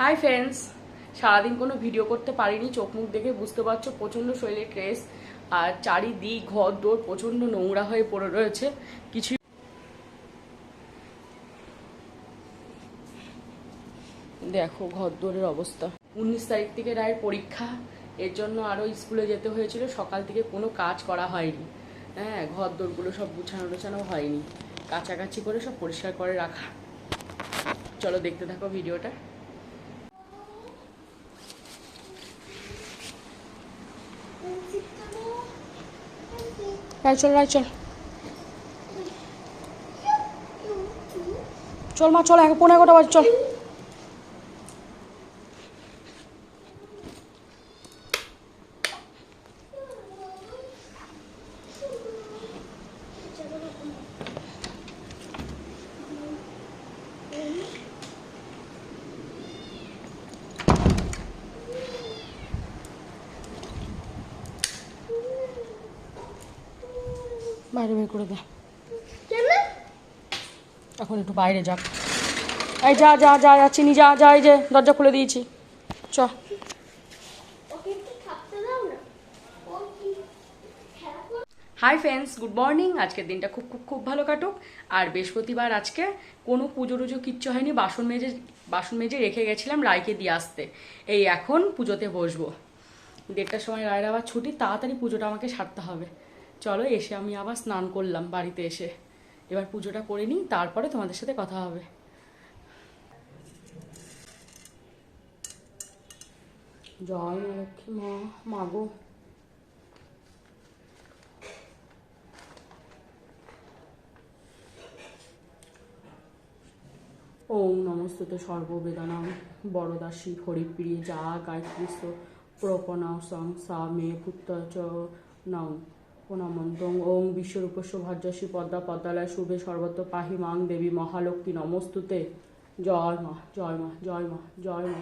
Hi friends সারাদিন কোনো video করতে পারিনি, চোখ মুখ দেখে বুঝতে পারছ, প্রচণ্ড শরীরে ট্রেস আর চারিদিক ঘর দৌড় প্রচণ্ড নোংরা হয়ে পড়ে রয়েছে, কিছু দেখো ঘর দৌড়ের অবস্থা। উনিশ তারিখ থেকে রায়ের পরীক্ষা, এর জন্য আরও স্কুলে যেতে হয়েছিল, সকাল থেকে কোনো কাজ করা হয়নি। হ্যাঁ ঘর দৌড়গুলো সব গুছানো টোছানো হয়নি। কাছাকাছি করে সব পরিষ্কার করে রাখা। চলো দেখতে থাকো ভিডিওটা রায় চল চল মা চল এক পনেরো এগারোটা বাজে চল বাইরে বের করে দে। এখন একটু বাইরে যাক। এই যা যা যা যা চিনি যা যা এই যে দরজা খুলে দিয়েছি। চ। ওকে একটু থাকতে দাও না। ও কি খেলা করছে? Hi friends good morning. আজকের দিনটা খুব খুব খুব ভালো কাটুক। আর বৃহস্পতিবার আজকে কোনো পুজো টুজো কিচ্ছু হয়নি। বাসন মেজে বাসন মেজে রেখে গেছিলাম রায়কে দিয়ে আসতে। এই এখন পুজোতে বসবো। দেড়টার সময় রায়ের আবার ছুটি তাড়াতাড়ি পুজোটা আমাকে সারতে হবে। চলো এসে আমি আবার স্নান করলাম বাড়িতে এসে। এবার পুজোটা করে নিই, তারপরে তোমাদের সাথে কথা হবে। জয় মা লক্ষ্মী মাগো ওম নমস্তুতে সর্ববেদানাম। বরদাসী হরিপ্রিয় যা গায়ত্রী প্রপনাও সং সা মে পুত্র চ নাও প্রণামন্তং ওং বিশ্বরূপস্য ভাজ্যসী পদ্মা পদ্মালয় শুভে সর্বত্র পাহি মাং দেবী মহালক্ষ্মী নমস্তুতে। জয় মা জয় মা জয় মা জয় মা।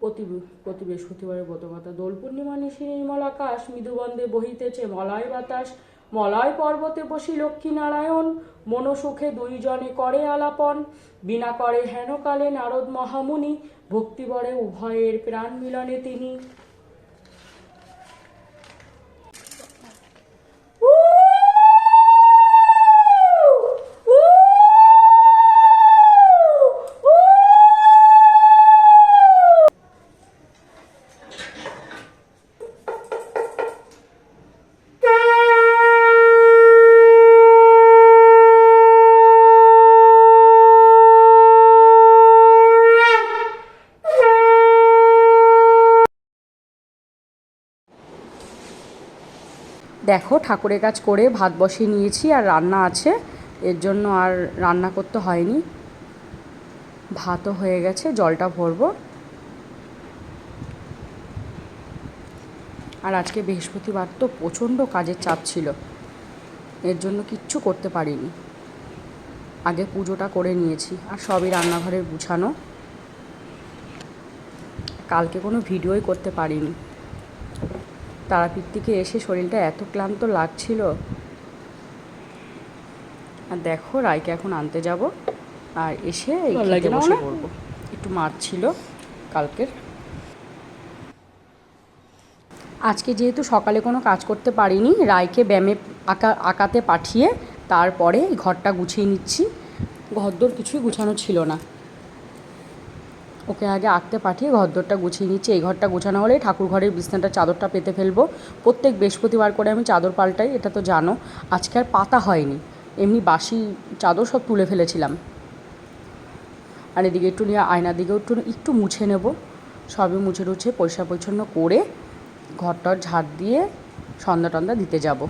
প্রতি প্রতি বৃহস্পতিবারের ব্রতকথা দোল পূর্ণিমা নিশি নির্মল আকাশ মৃদুবন্দে বহিতেছে মলয় বাতাস। মলয় পর্বতে বসি লক্ষ্মী নারায়ণ, মনসুখে দুইজনে করে আলাপন। বিনা করে হেনকালে নারদ মহামুনি, ভক্তিবরে উভয়ের প্রাণ মিলনে তিনি। দেখো, ঠাকুরের কাজ করে ভাত বসিয়ে নিয়েছি আর রান্না আছে। এর জন্য আর রান্না করতে হয়নি। ভাতও হয়ে গেছে, জলটা ভরবো। আর আজকে বৃহস্পতিবার তো প্রচণ্ড কাজের চাপ ছিল। এর জন্য কিচ্ছু করতে পারিনি। আগে পুজোটা করে নিয়েছি আর সবই রান্নাঘরের গুছানো। কালকে কোনো ভিডিওই করতে পারিনি। তারাপীঠ থেকে এসে শরীরটা এত ক্লান্ত লাগছিল। আর দেখো রায়কে এখন আনতে যাব। আর এসে এই বসে পড়ব। একটু মাছ ছিল কালকের। আজকে যেহেতু সকালে কোনো কাজ করতে পারিনি রায়কে ব্যায়ামে আঁকা আঁকাতে পাঠিয়ে তারপরে ঘরটা গুছিয়ে নিচ্ছি। ঘরদোর কিছুই গুছানো ছিল না। ওকে আগে আঁকতে পাঠিয়ে ঘরদোরটা গুছিয়ে নিচ্ছি। এই ঘরটা গোছানো হলে ঠাকুর ঘরের বিছনাটা চাদরটা পেতে ফেলব। প্রত্যেক বৃহস্পতিবার করে আমি চাদর পাল্টাই, এটা তো জানো। আজকে আর পাতা হয়নি। এমনি বাসি চাদর সব তুলে ফেলেছিলাম। আর এদিকে একটু নিয়ে আয়নার দিকেও একটু একটু মুছে নেব। সবই মুছে টুছে পরিষ্কার পরিচ্ছন্ন করে ঘরটার ঝাড় দিয়ে সন্ধ্যা টন্দা দিতে যাব।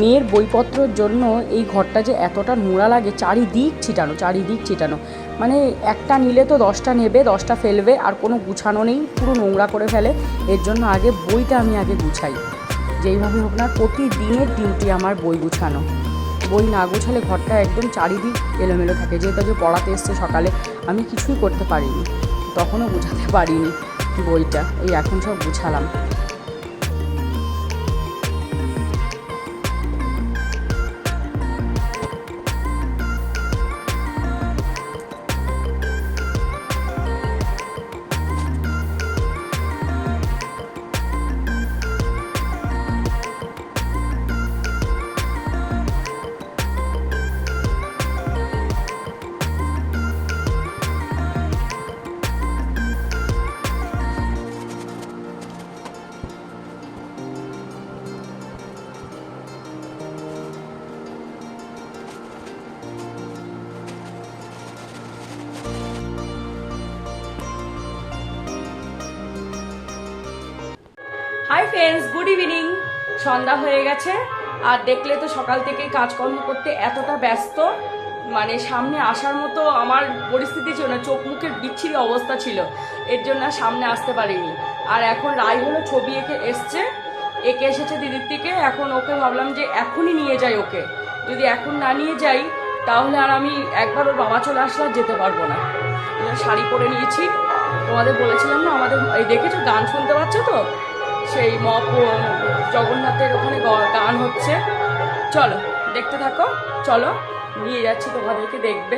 মেয়ের বইপত্রর জন্য এই ঘরটা যে এতটা নোংরা লাগে, চারিদিক ছিটানো চারিদিক ছিটানো। মানে একটা নিলে তো দশটা নেবে, দশটা ফেলবে, আর কোনো গুছানো নেই, পুরো নোংরা করে ফেলে। এর জন্য আগে বইটা আমি আগে গুছাই। যেইভাবে হোক না, প্রতিদিনের ডিউটি আমার বই গুছানো। বই না গুছালে ঘরটা একদম চারিদিক এলোমেলো থাকে। যেহেতু যে পড়াতে এসছে সকালে, আমি কিছুই করতে পারিনি। তখনও গুছাতে পারিনি বইটা। এই এখন সব গুছালাম। হাই ফ্রেন্ডস গুড ইভিনিং সন্ধ্যা হয়ে গেছে, আর দেখলে তো সকাল থেকেই কাজকর্ম করতে এতটা ব্যস্ত। মানে সামনে আসার মতো আমার পরিস্থিতি ছিল না চোখ মুখের বিচ্ছিরি অবস্থা ছিল। এর জন্য সামনে আসতে পারিনি। আর এখন রায় হলো ছবি এঁকে এসছে। এঁকে এসেছে দিদির থেকে। এখন ওকে ভাবলাম যে এখনই নিয়ে যাই ওকে। যদি এখন না নিয়ে যাই, তাহলে আর আমি একবার ওর বাবা চলে আসলে আর যেতে পারব না। শাড়ি পরে নিয়েছি। তোমাদের বলেছিলাম না, আমাদের এই দেখেছ, গান শুনতে পাচ্ছ তো? সেই জগন্নাথের ওখানে গান হচ্ছে। চলো, দেখতে থাকো। চলো, নিয়ে যাচ্ছি তোমাদেরকে দেখবে।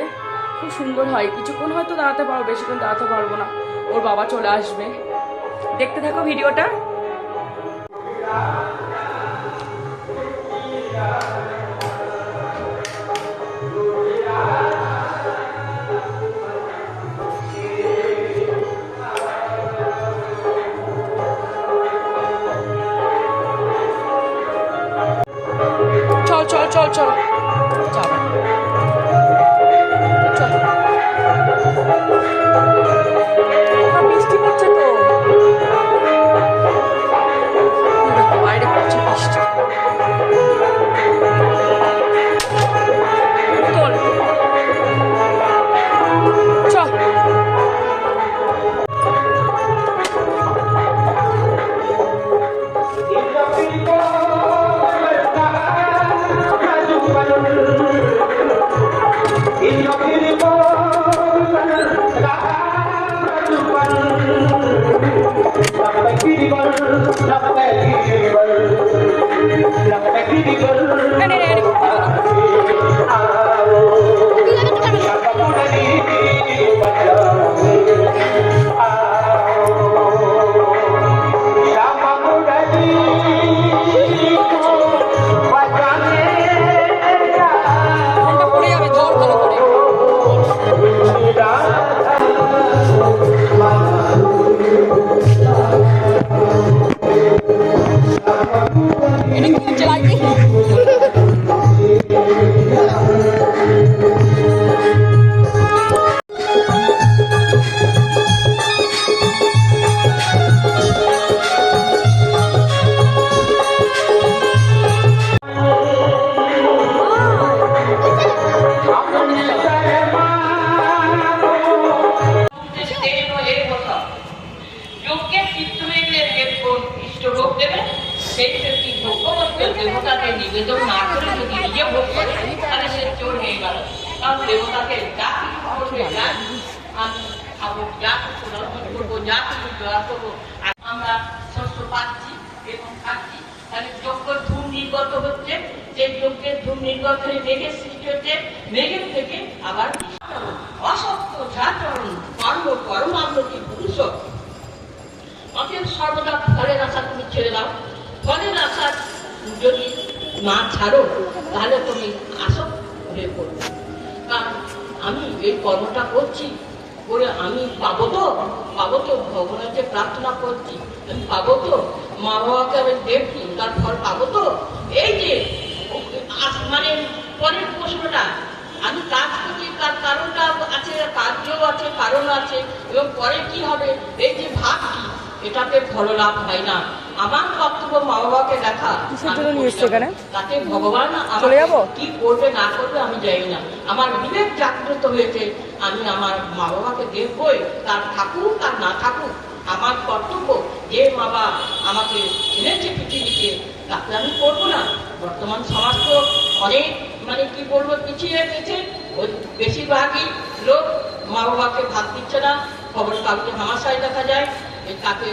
খুব সুন্দর হয়। কিছুক্ষণ হয়তো দাঁড়াতে পারব বেশিক্ষণ দাঁড়াতে পারব না। ওর বাবা চলে আসবে। দেখতে থাকো ভিডিওটা। চল চল চল। নে, নে, নে, নে। সেই ব্যক্তি ভোগ্যবস্ত দেবতাকে নিবেদন না করে যদি নিজে ভোগ করে তাহলে সে চোর হয়ে গেল কারণ দেবতাকে যা কিছু করবে যা আমি খাব যা কিছু দর্শন করব যা কিছু দয়া করব আমরা শস্য পাচ্ছি এবং খাচ্ছি তাহলে যজ্ঞ ধূম নির্গত হচ্ছে সেই যজ্ঞের ধূম নির্গত হয়ে মেঘের সৃষ্টি হচ্ছে মেঘের থেকে আবার। অসত্য ঝাচরণ কর্ম কর্মাবৃতি পুরুষ অতএব সর্বদা ফলের আশা তুমি ছেড়ে দাও ফলের আশা যদি না ছাড়ো, তাহলে তুমি আসক হয়ে পড়বে। কারণ আমি এই কর্মটা করছি করে আমি পাবো তো পাবো তো, ভগবানের যে প্রার্থনা করছি, আমি পাবো তো, মা বাবাকে আমি দেখছি, তার ফল পাবো তো। এই যে মানে পরের প্রশ্নটা, আমি কাজ করছি, তার কারণটা আছে কার্য আছে, কারণ আছে, এবং পরে কি হবে? এই যে ভাবটি এটাতে ফল লাভ হয় না। আমার কর্তব্য মা বাবাকে দেখা কিসের জন্য নিয়ে এসছো এখানে? তাতে ভগবান চলে যাব? কি করবে না করবে আমি জানি না। আমার বিবেক জাগ্রত হয়েছে আমি আমার মা বাবাকে দেখবই তার থাকুক আর না থাকুক আমার কর্তব্য। যে বাবা আমাকে এনেছে পৃথিবীতে তাকে আমি করব না। বর্তমান সমাজ তো অনেক মানে কি বলব পিছিয়ে গেছে। ওই বেশিরভাগই লোক মা বাবাকে ভাত দিচ্ছে না। খবর কাগজে হামাশায় দেখা যায় তাকে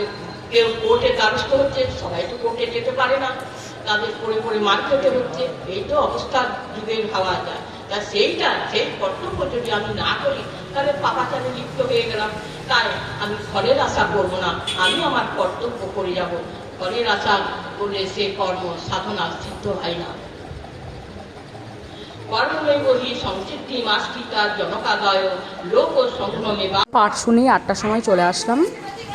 কেউ কোর্টে দ্বারস্থ হচ্ছে সবাই তো কোর্টে যেতে পারে না। তাদের পড়ে পড়ে মার খেতে হচ্ছে। এই তো অবস্থা যুগের ভাবা যায় তা সেইটা, সেই কর্তব্য যদি আমি না করি, তাহলে পাপাচারে লিপ্ত হয়ে গেলাম? তাই আমি ফলের আশা করব না। আমি আমার কর্তব্য করে যাব। ফলের আশা করলে সে কর্ম সাধনা সিদ্ধ হয় না। পাঠ শুনেই আটটার সময় চলে আসলাম।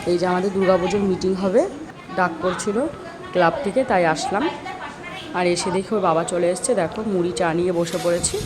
এই যে আমাদের দুর্গাপুজোর মিটিং হবে। ডাক করছিল ক্লাব থেকে, তাই আসলাম। আর এসে দেখি ওর বাবা চলে এসছে। দেখো, মুড়ি চা নিয়ে বসে পড়েছি।